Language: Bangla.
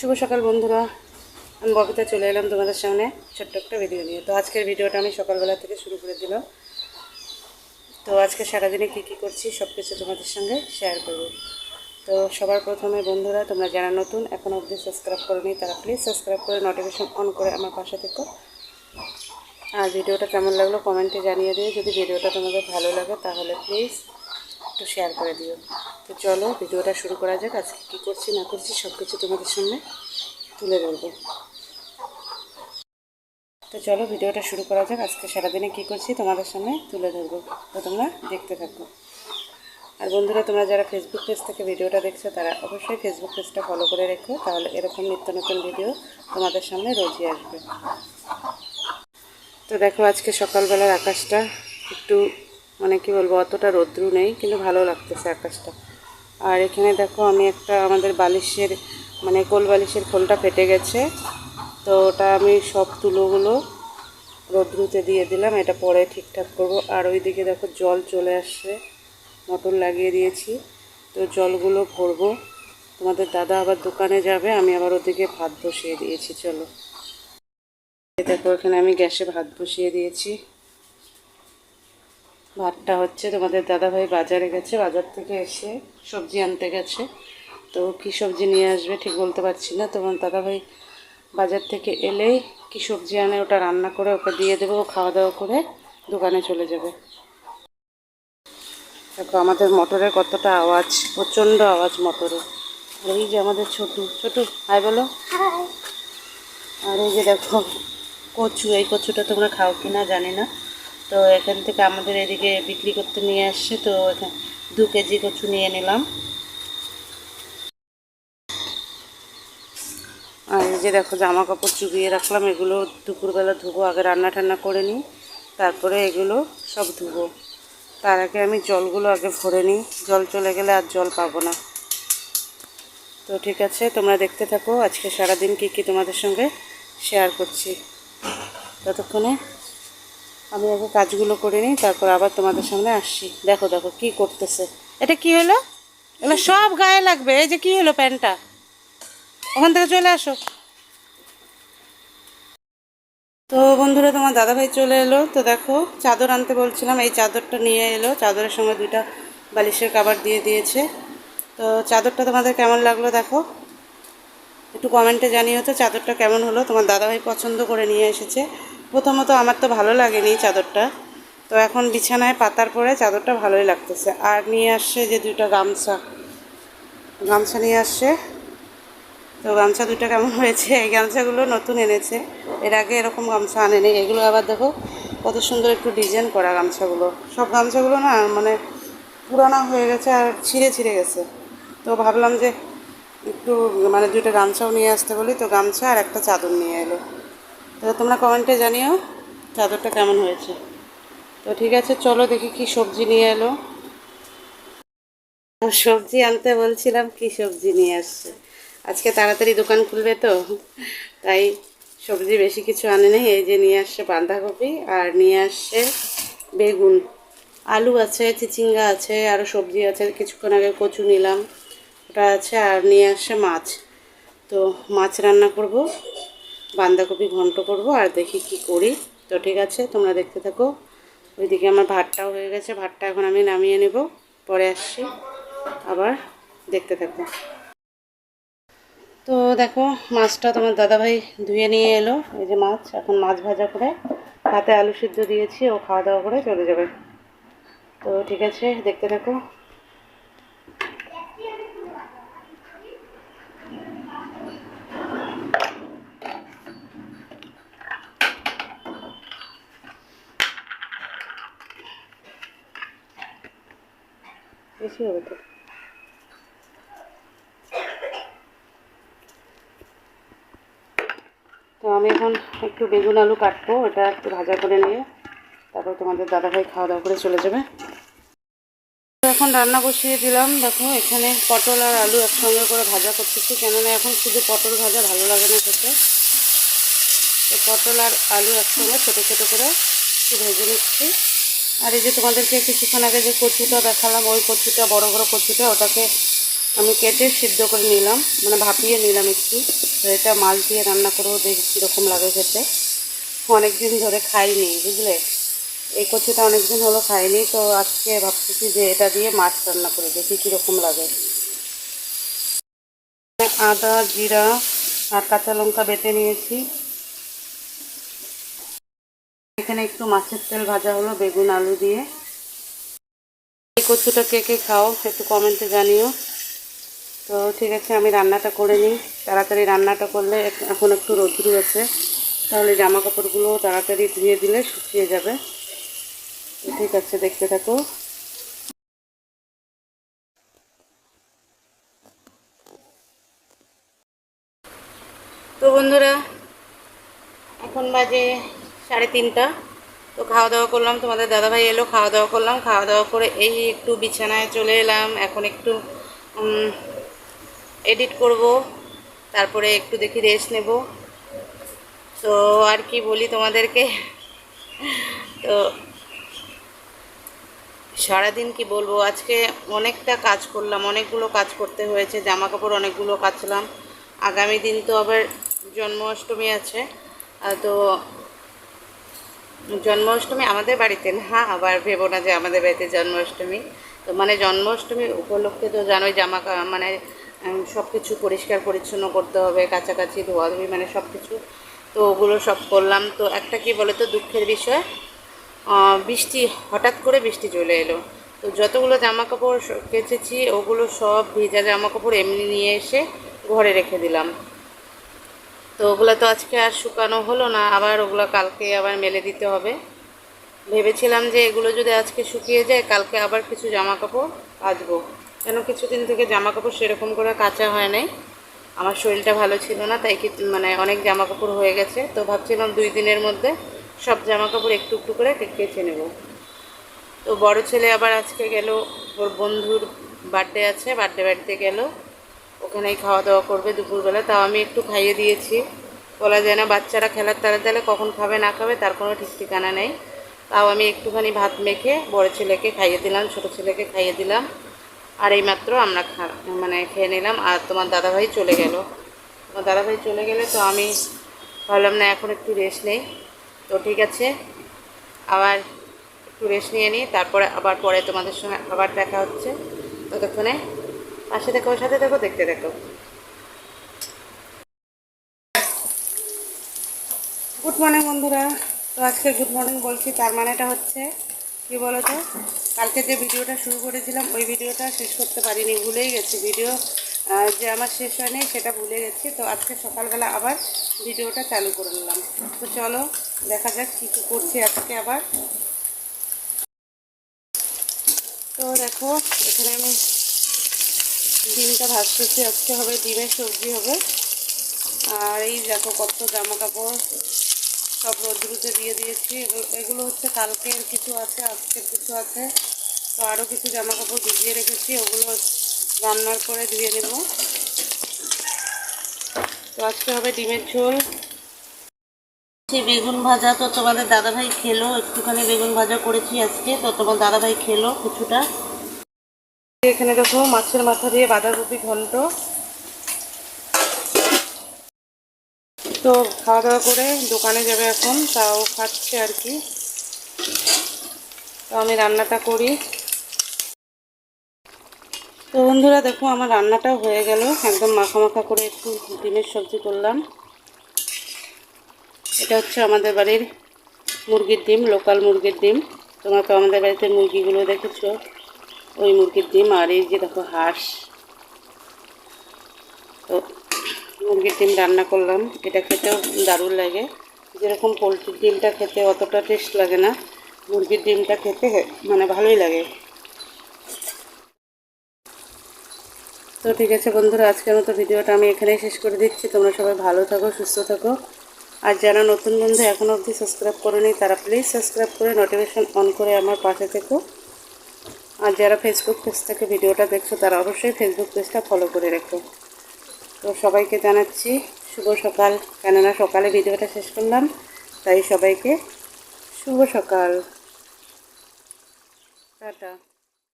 শুভ সকাল বন্ধুরা। আমি ববিতা চলে এলাম তোমাদের সামনে ছোট্ট একটা ভিডিও নিয়ে। তো আজকের ভিডিওটা আমি সকালবেলা থেকে শুরু করে দিলাম। তো আজকে সারাদিনে কী কী করছি সব কিছু তোমাদের সঙ্গে শেয়ার করব। তো সবার প্রথমে বন্ধুরা, তোমরা যারা নতুন, এখন অবধি সাবস্ক্রাইব করোনি, তারা প্লিজ সাবস্ক্রাইব করে নোটিফিকেশন অন করে আমার পাশে থেকো। আর ভিডিওটা কেমন লাগল কমেন্টে জানিয়ে দিও। যদি ভিডিওটা তোমাদের ভালো লাগে, তাহলে প্লিজ একটু শেয়ার করে দিও। তো চলো, ভিডিওটা শুরু করা যাক। আজকে কী করছি, না করছি সব কিছু তোমাদের সামনে তুলে ধরবো। তো চলো, ভিডিওটা শুরু করা যাক। আজকে সারাদিনে কী করছি, তোমাদের সামনে তুলে ধরবো। তো তোমরা দেখতে থাকো। আর বন্ধুরা, তোমরা যারা ফেসবুক পেজ থেকে ভিডিওটা দেখছ, তারা অবশ্যই ফেসবুক পেজটা ফলো করে রেখো। তাহলে এরকম নিত্য নতুন ভিডিও তোমাদের সামনে রোজই আসবে। তো দেখো, আজকে সকালবেলার আকাশটা একটু মানে কি বলব, অতটা রৌদ্রু নেই, কিন্তু ভালো লাগতেছে আকাশটা। আর এখানে দেখো আমি একটা আমাদের বালিশের মানে কোল বালিশের খোলটা ফেটে গেছে। তো ওটা আমি সব তুলোগুলো রৌদ্রুতে দিয়ে দিলাম, এটা পরে ঠিকঠাক করব। আর ওইদিকে দেখো জল চলে আসছে, মোটর লাগিয়ে দিয়েছি। তো জলগুলো ভরবো। তোমাদের দাদা আবার দোকানে যাবে, আমি আবার ওদিকে ভাত বসিয়ে দিয়েছি, চলো। দেখো এখানে আমি গ্যাসে ভাত বসিয়ে দিয়েছি। ভাতটা হচ্ছে তোমাদের দাদাভাই বাজারে গেছে বাজার থেকে এসে সবজি আনতে গেছে। তো কী সবজি নিয়ে আসবে ঠিক বলতে পারছি না। তোমার দাদাভাই বাজার থেকে এলেই কী সবজি আনে ওটা রান্না করে ওকে দিয়ে দেবো ও খাওয়া দাওয়া করে দোকানে চলে যাবে। দেখো আমাদের মোটরের কতটা আওয়াজ প্রচণ্ড আওয়াজ মোটরে আর এই যে আমাদের ছোটু ছোটু হাই বলো। আর এই যে দেখো কচু এই কচুটা তোমরা খাও কি না জানি না। তো এখান থেকে আমাদের এদিকে বিক্রি করতে নিয়ে আসছে, তো এখানে দু কেজি কচু নিয়ে নিলাম। আর এই যে দেখো জামা কাপড় চুবিয়ে রাখলাম, এগুলো দুপুরবেলা ধুবো, আগে রান্না টান্না করে নিই, তারপরে এগুলো সব ধুবো। তার আগে আমি জলগুলো আগে ভরে নিই, জল চলে গেলে আর জল পাবো না। তো ঠিক আছে, তোমরা দেখতে থাকো, আজকে সারাদিন কী কী তোমাদের সঙ্গে শেয়ার করছি। ততক্ষণে আমি আগে কাজগুলো করে নিই, তারপর আবার তোমাদের সামনে আসছি। দেখো দেখো কি করতেছে। এটা কি হলো? এগুলো সব গায়ে লাগবে। এই যে কি হলো প্যান্টটা? ওখান থেকে চলে আসো। তো বন্ধুরা, তোমার দাদাভাই চলে এলো। তো দেখো, চাদর আনতে বলছিলাম। এই চাদরটা নিয়ে এলো। চাদরের সঙ্গে দুইটা বালিশের কাবার দিয়ে দিয়েছে। তো চাদরটা তোমাদের কেমন লাগল দেখো? একটু কমেন্টে জানিও হতো চাদরটা কেমন হলো। তোমার দাদাভাই পছন্দ করে নিয়ে এসেছে। প্রথমত আমার তো ভালো লাগেনি চাদরটা। তো এখন বিছানায় পাতার পরে চাদরটা ভালোই লাগতেছে। আর নিয়ে আসছে যে দুটো গামছা। গামছা নিয়ে আসছে। তো গামছা দুটো কেমন হয়েছে? এই গামছাগুলো নতুন এনেছে। এর আগে এরকম গামছা আনেনি। এগুলো আবার দেখো, কত সুন্দর একটু ডিজাইন করা গামছাগুলো। সব গামছাগুলো না মানে পুরানো হয়ে গেছে আর ছিঁড়ে ছিঁড়ে গেছে। তো ভাবলাম যে একটু মানে দুটো গামছাও নিয়ে আসতে বলি। তো গামছা আর একটা চাদর নিয়ে এলো। তো তোমরা কমেন্টে জানিও চাদরটা কেমন হয়েছে। তো ঠিক আছে, চলো দেখি কি সবজি নিয়ে এলো। সবজি আনতে বলছিলাম, কি সবজি নিয়ে আসছে? আজকে তাড়াতাড়ি দোকান খুলবে তো, তাই সবজি বেশি কিছু আনে নেই। এই যে নিয়ে আসছে বাঁধাকপি আর নিয়ে আসছে বেগুন। আলু আছে, চিচিঙ্গা আছে আরও সবজি আছে। কিছুক্ষণ আগে কচু নিলাম, ওটা আছে, আর নিয়ে আসছে মাছ। তো মাছ রান্না করব। বাঁধাকপি ঘন্ট করব আর দেখি কি করি। তো ঠিক আছে, তোমরা দেখতে থাকো। ওইদিকে আমার ভাতটাও হয়ে গেছে, ভাতটা এখন আমি নামিয়ে নেব। পরে আসছি, আবার দেখতে থাকো। তো দেখো, মাছটা তোমার দাদাভাই ধুয়ে নিয়ে এলো। এই যে মাছ, এখন মাছ ভাজা করে হাতে আলু সিদ্ধ দিয়েছি, ও খাওয়া দাওয়া করে চলে যাবে। তো ঠিক আছে, দেখতে থাকো। বেশি হবে তো। তো আমি এখন একটু বেগুন আলু কাটবো এটা একটু ভাজা করে নিয়ে তারপর তোমাদের দাদাভাই খাওয়া দাওয়া করে চলে যাবে। এখন রান্না বসিয়ে দিলাম, দেখো এখানে পটল আর আলু একসঙ্গে করে ভাজা করতেছি, কেননা এখন শুধু পটল ভাজা ভালো লাগে না খেতে। তো পটল আর আলু একসঙ্গে ছোটো ছোটো করে একটু ভেজে নিচ্ছি। আর এই যে তোমাদেরকে কিছুক্ষণ আগে যে কচুটা দেখালাম, ওই কচুটা, বড় বড় কচুটা, ওটাকে আমি কেটে সিদ্ধ করে নিলাম মানে ভাপিয়ে নিলাম একটু। তো এটা মাছ দিয়ে রান্না করব দেখি কীরকম লাগে খেতে। অনেক দিন ধরে খাইনি, বুঝলে? এই কচুটা অনেক দিন হলো খাইনি, তো আজকে ভাবতেছি যে এটা দিয়ে মাছ রান্না করে দেখি কীরকম লাগে। আদা, জিরা আর কাঁচা লঙ্কা বেটে নিয়েছি। এখানে একটু মাছের তেল ভাজা হলো, বেগুন, আলু দিয়ে। এই কচুটা কে কে খাও একটু কমেন্টে জানিও। তো ঠিক আছে, আমি রান্নাটা করে নিই। তাড়াতাড়ি রান্নাটা করলে এখন একটু রোদ্রু আছে। তাহলে জামা কাপড়গুলো তাড়াতাড়ি ধুয়ে দিলে শুকিয়ে যাবে। ঠিক আছে, দেখতে থাকো। তো বন্ধুরা, এখন বাজে সাড়ে তিনটা। তো খাওয়া দাওয়া করলাম, তোমাদের দাদাভাই এলো, খাওয়া দাওয়া করলাম, খাওয়া দাওয়া করে এই একটু বিছানায় চলে এলাম। এখন একটু এডিট করব, তারপরে একটু দেখি রেস্ট নেব। তো আর কি বলি তোমাদেরকে? তো সারাদিন কি বলব, আজকে অনেকটা কাজ করলাম, অনেকগুলো কাজ করতে হয়েছে জামা কাপড় অনেকগুলো কাচলাম। আগামী দিন তো আবার জন্মাষ্টমী আছে তো জন্মাষ্টমী আমাদের বাড়িতে না, আবার ভেবো না যে আমাদের বাড়িতে জন্মাষ্টমী। তো মানে জন্মাষ্টমী উপলক্ষে তো জানোই জামা মানে সব কিছু পরিষ্কার পরিচ্ছন্ন করতে হবে, কাছাকাছি ধোয়াধুয়ি মানে সব কিছু তো ওগুলো সব করলাম। তো একটা কি বলে তো দুঃখের বিষয় বৃষ্টি, হঠাৎ করে বৃষ্টি চলে এলো। তো যতগুলো জামা কাপড় কেচেছি, ওগুলো সব ভেজা জামা কাপড় এমনি নিয়ে এসে ঘরে রেখে দিলাম। তো ওগুলো তো আজকে আর শুকানো হলো না, আবার ওগুলো কালকে আবার মেলে দিতে হবে। ভেবেছিলাম যে এগুলো যদি আজকে শুকিয়ে যায়, কালকে আবার কিছু জামা কাপড় কাচবো কেন কিছুদিন থেকে জামা কাপড় সেরকম করে কাচা হয় নাই। আমার শরীরটা ভালো ছিল না, তাই কি মানে অনেক জামা কাপড় হয়ে গেছে। তো ভাবছিলাম দুই দিনের মধ্যে সব জামা কাপড় একটু একটু করে কেচে নেব। তো বড় ছেলে আবার আজকে গেল, ওর বন্ধুর বার্থডে আছে, বার্থডে বাড়িতে গেল। ওখানেই খাওয়া দাওয়া করবে দুপুরবেলা। তাও আমি একটু খাইয়ে দিয়েছি। বলা যায় না, বাচ্চারা খেলার তালে তালে কখন খাবে, না খাবে, তার কোনো ঠিক ঠিকানা নেই। তাও আমি একটুখানি ভাত মেখে বড় ছেলেকে খাইয়ে দিলাম, ছোট ছেলেকে খাইয়ে দিলাম। আর এইমাত্র আমরা খা মানে খেয়ে নিলাম। আর তোমার দাদাভাই চলে গেল। তোমার দাদাভাই চলে গেলে তো আমি ভাবলাম, না, এখন একটু রেস্ট নেই। তো ঠিক আছে, আবার একটু রেস্ট নিয়ে নিই। তারপরে, আবার পরে তোমাদের সঙ্গে আবার দেখা হচ্ছে। ততক্ষণে পাশে দেখো ওর সাথে দেখো, দেখতে দেখো। গুড মর্নিং বন্ধুরা। তো আজকে গুড মর্নিং বলছি, তার মানেটা হচ্ছে, কি বলো তো কালকে যে ভিডিওটা শুরু করেছিলাম, ওই ভিডিওটা শেষ করতে পারিনি, ভুলেই গেছি। ভিডিও যে আমার শেষ হয়নি, সেটা ভুলে গেছি। তো আজকে সকালবেলা আবার ভিডিওটা চালু করে নিলাম। তো চলো, দেখা যাক কী কী করছি আজকে আবার। তো দেখো, এখানে আমি ডিমটা ভাজতেছি, আজকে হবে ডিমের সবজি হবে। আর এই দেখো কত জামা কাপড় সব রোদ্রুতে দিয়ে দিয়েছি। এগুলো- হচ্ছে কালকের কিছু আছে, আজকের কিছু আছে। তো আরও কিছু জামা কাপড় ভিজিয়ে রেখেছি, ওগুলো রান্নার পরে ধুয়ে নেব। তো আজকে হবে ডিমের ঝোল। সেই বেগুন ভাজা তো তোমাদের দাদাভাই খেলো, একটুখানি বেগুন ভাজা করেছি আজকে, তো তোমার দাদাভাই খেলো কিছুটা। এখানে দেখো মাছের মাথা দিয়ে বাঁধাকপি ঘন্ট। তো খাওয়া দাওয়া করে দোকানে যাবে এখন, তাও খাচ্ছে আর কি। তো আমি রান্নাটা করি। তো বন্ধুরা দেখো, আমার রান্নাটাও হয়ে গেল। একদম মাখা মাখা করে একটু ডিমের সবজি করলাম। এটা হচ্ছে আমাদের বাড়ির মুরগির ডিম, লোকাল মুরগির ডিম। তোমরা তো আমাদের বাড়িতে মুরগিগুলো দেখেছ। ওই মুরগির ডিম আর এই যে দেখো হাঁস। তো মুরগির ডিম রান্না করলাম। এটা খেতেও দারুণ লাগে। যেরকম পোলট্রির ডিমটা খেতে অতটা টেস্ট লাগে না, মুরগির ডিমটা খেতে মানে ভালোই লাগে। তো ঠিক আছে বন্ধুরা, আজকের মতো ভিডিওটা আমি এখানেই শেষ করে দিচ্ছি। তোমরা সবাই ভালো থাকো, সুস্থ থাকো। আর যারা নতুন বন্ধু এখনও অবধি সাবস্ক্রাইব করেনি, তারা প্লিজ সাবস্ক্রাইব করে নোটিফিকেশন অন করে আমার পাশে থেকো। আর যারা ফেসবুক পেজ থেকে ভিডিওটা দেখছ, তারা অবশ্যই ফেসবুক পেজটা ফলো করে রেখো। তো সবাইকে জানাচ্ছি, শুভ সকাল। কেননা সকালে ভিডিওটা শেষ করলাম, তাই সবাইকে শুভ সকাল। টাটা।